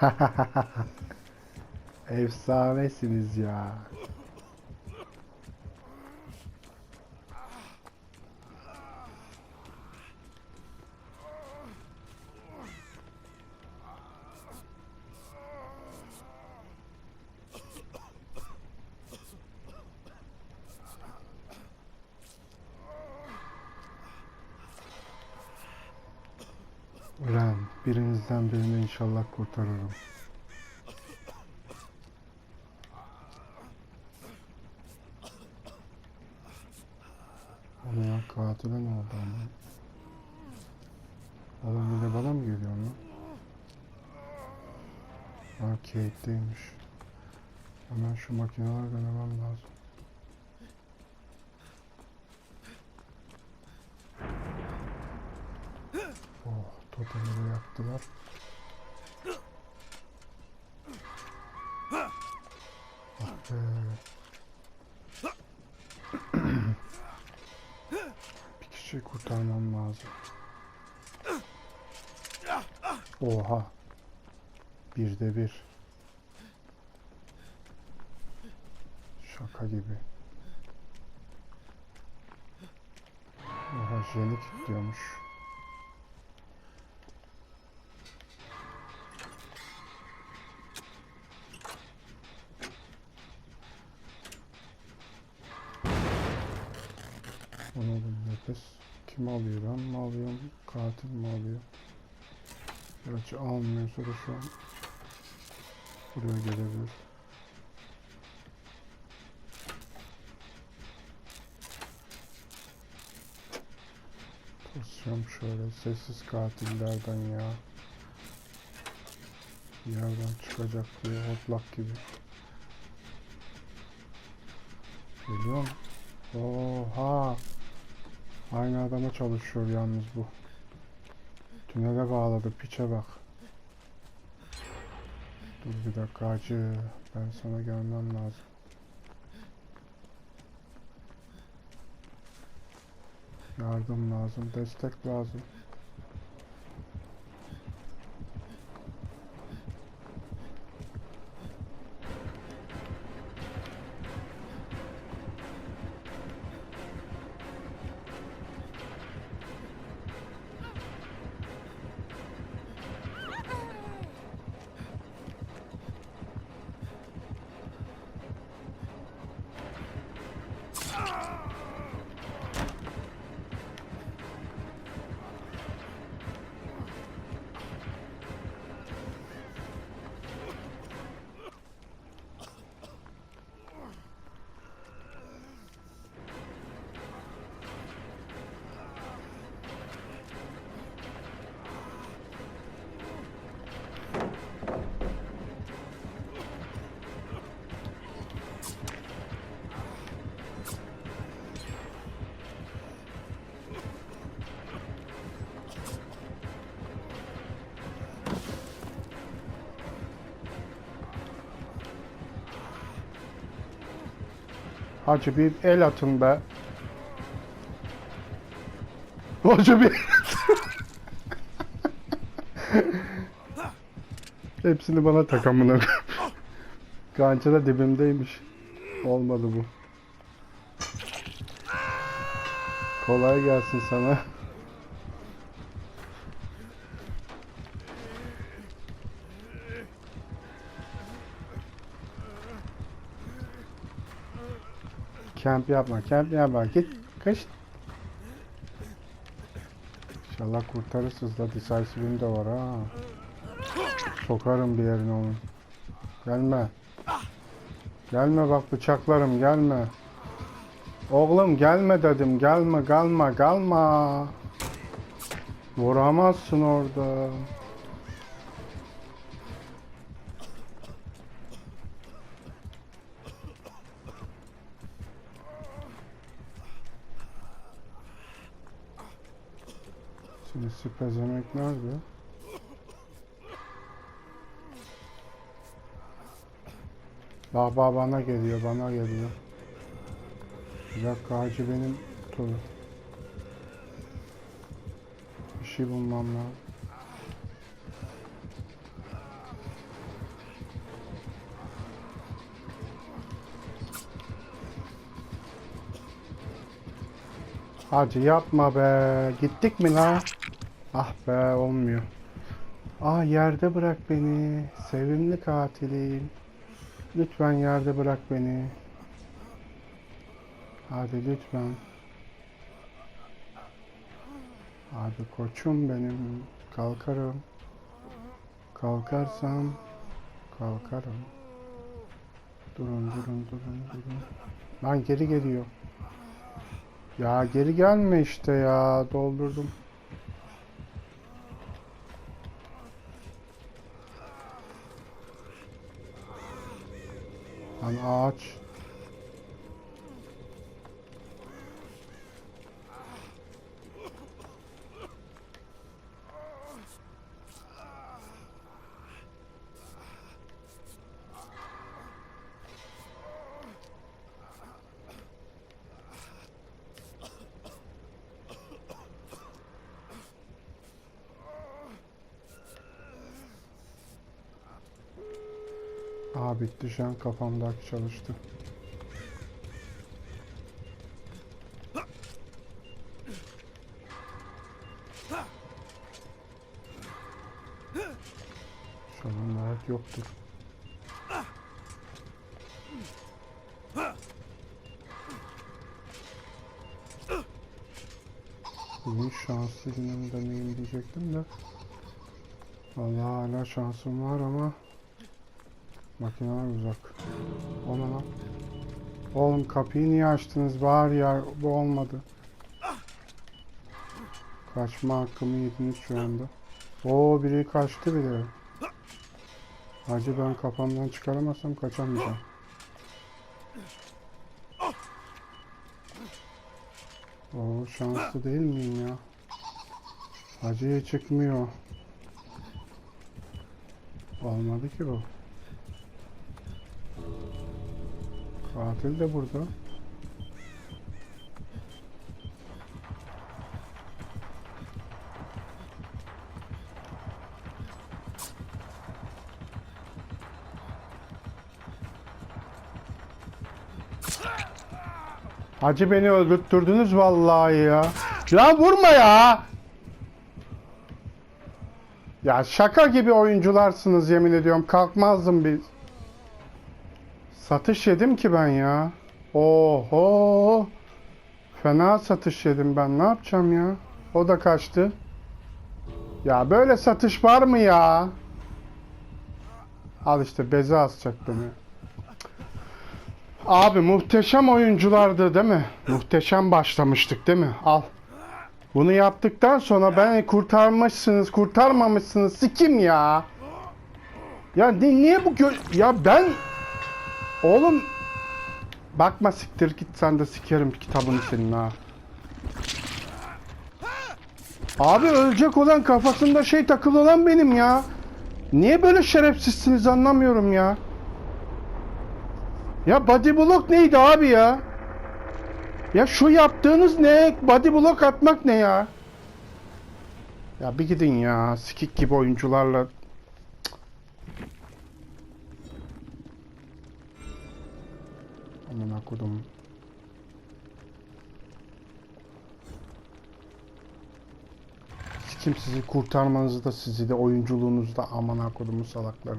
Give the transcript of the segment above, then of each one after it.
Efsanesiniz ya. Birinizden birini inşallah kurtarırım. Onu ya katile ne oldu ama? Oğlum de bana mı geliyor lan? Ha Kate'deymiş. Hemen şu makineler denemem lazım. Yaptılar. Bir kişiyi kurtarmam lazım. Oha. Birde bir. Şaka gibi. Oha jeni kilitliyormuş. Onu da nefes. Kim alıyor ben mi alıyorum? Katil mi alıyor? Gerçi almıyorsa da şu an buraya gelebilir. Pozisyon şöyle sessiz katillerden ya. Yerden çıkacak diye hoplak gibi. Geliyor mu? Oha! Aynı adama çalışıyor yalnız bu. Tünele bağladı piçe bak. Dur bir dakika acı. Ben sana gelmem lazım. Yardım lazım, destek lazım. Hacı bir el atın be. Hacı bir Hepsini bana takamına. Gança da dibimdeymiş. Olmadı bu. Kolay gelsin sana. Kamp yapma, kamp yapma. Git, kış. İnşallah kurtarırsınız da decisive'im de var ha. Sokarım bir yerine onun. Gelme. Gelme bak bıçaklarım gelme. Oğlum gelme dedim gelme gelme gelme. Vuramazsın orada. Şimdi süpezemek nerede? Baba bana geliyor, bana geliyor. Bir dakika hacı benim turu. Bir şey bulmam lazım. Hacı yapma be. Gittik mi lan? Ah be olmuyor. Ah yerde bırak beni. Sevimli katilim. Lütfen yerde bırak beni. Hadi lütfen. Hadi koçum benim. Kalkarım. Kalkarsam kalkarım. Durun durun durun durun. Lan geri geliyor. Ya geri gelme işte ya. Doldurdum. Lan ağaç. Aa bitti şu an kafamdaki çalıştı. Şu an dayak yoktur. Bugün şanslı günüm demeyeyim diyecektim de. Vallahi hala şansım var ama Makineler uzak. O ne lan? Oğlum kapıyı niye açtınız? Bağır ya. Bu olmadı. Kaçma hakkımı yediniz şu anda. Oo biri kaçtı bile. Hacı ben kafamdan çıkaramazsam kaçamayacağım. Oo şanslı değil miyim ya? Hacıya çıkmıyor. Olmadı ki bu. Katil de burada. Hacı beni öldürttürdünüz vallahi ya. Ya vurma ya. Ya şaka gibi oyuncularsınız yemin ediyorum. Kalkmazdım biz. Satış yedim ki ben ya. Oho. Fena satış yedim ben. Ne yapacağım ya? O da kaçtı. Ya böyle satış var mı ya? Al işte beze asacak beni. Abi muhteşem oyunculardı değil mi? Muhteşem başlamıştık değil mi? Al. Bunu yaptıktan sonra beni kurtarmışsınız, kurtarmamışsınız. Sikim ya. Ya ni- niye bu gö- ya ben Oğlum bakma siktir git sen de sikerim kitabını senin ha. Abi ölecek olan kafasında şey takılı olan benim ya. Niye böyle şerefsizsiniz anlamıyorum ya. Ya body block neydi abi ya? Ya şu yaptığınız ne? Body block atmak ne ya? Ya bir gidin ya. Sikik gibi oyuncularla Amına kodum. Sikim sizi kurtarmanızı da sizi de oyunculuğunuzu da amına kodumun salakları.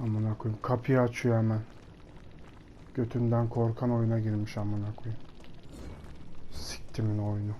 Amına koyayım. Kapıyı açıyor hemen. Götünden korkan oyuna girmiş amına koyayım. Siktimin oyunu.